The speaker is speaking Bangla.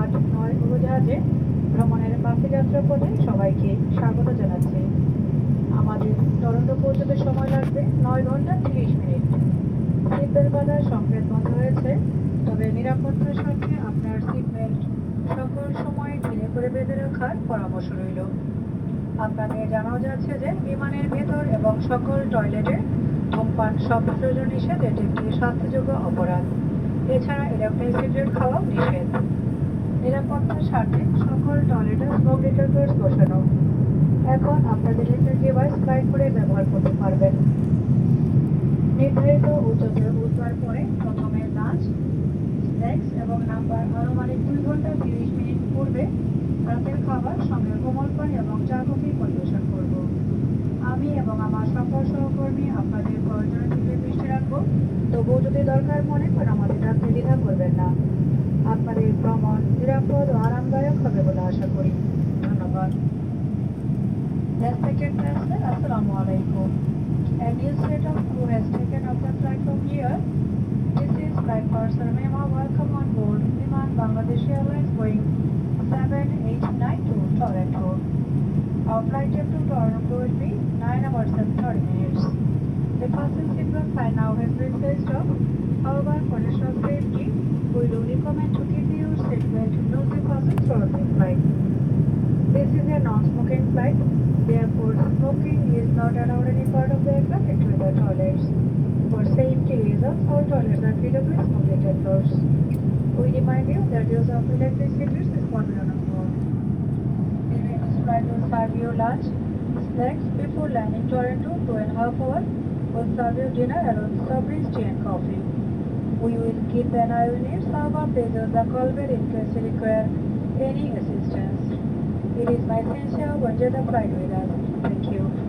আট নয় উড়োজাহাজে ভ্রমণের বাকি যাত্রা পথে সবাইকে স্বাগত জানাচ্ছি। আমাদের টরন্টো পৌঁছতে সময় লাগবে নয় ঘণ্টা তিরিশ মিনিট। সিটবেল্ট বাঁধার সংকেত বন্ধ হয়েছে নিরাপত্তার সাথে আপনার সিট বেল্ট সকল সময় ঢিলে করে বেঁধে রাখার পরামর্শ রইল। আপনাদের জানানো যাচ্ছে যে বিমানের ভেতর এবং সকল টয়লেটে ধূমপান সপ্রয়োজন নিষেধ, এটি একটি শাস্তিযোগ্য অপরাধ। এছাড়া ইলেকট্রিক সিগারেট খাওয়াও নিষেধ। নিরাপত্তার স্বার্থে সকল টয়লেটে স্মোক ডিটেক্টরস বসানো। এখন আপনাদের ইলেকট্রিক ডিভাইস ফ্লাইট করে ব্যবহার করতে পারবেন। নির্ধারিত উচ্চতর উত্তর পরে প্রথমে লাঞ্চ নাম্বার আনুমানিক দুই ঘণ্টা তিরিশ মিনিট পূর্বে রাতের খাবার সঙ্গে কোমল পানি এবং চা কফি পরিবেশন করব। আমি এবং আমার সকল সহকর্মী আপনাদের প্রয়োজনের দিকে দৃষ্টি রাখব। তবুও যদি দরকার মনে করেন আমাদের রাখতে দ্বিধা করবেন না। আপনাদের ভ্রমণ নিরাপদ ও আরামদায়ক হবে বলে আশা করি। ধন্যবাদ। Respected passengers, Assalamu alaikum. A new parcel Mema. Welcome on board Viman Bangladesh Airlines Boeing 7892 Toronto. Our flight time to Toronto will be 9 hours and 30 minutes. The fasten seatbelt sign now has been placed up. However, for additional safety, we do recommend to keep your seatbelt loosely fastened throughout the flight. This is non-smoking flight, therefore smoking is not allowed any part of the aircraft including the toilets. For safety reasons, all toilets are with smoke detectors. We remind you that use of electric cigarettes is forbidden on board. This flight will serve you lunch, snacks before landing Toronto, two and a half hours. Will serve you dinner along strawberries, tea and coffee. We will keep an eye on your server pages the call in case you require any assistance. It is my pleasure. What do the flight with us? Thank you.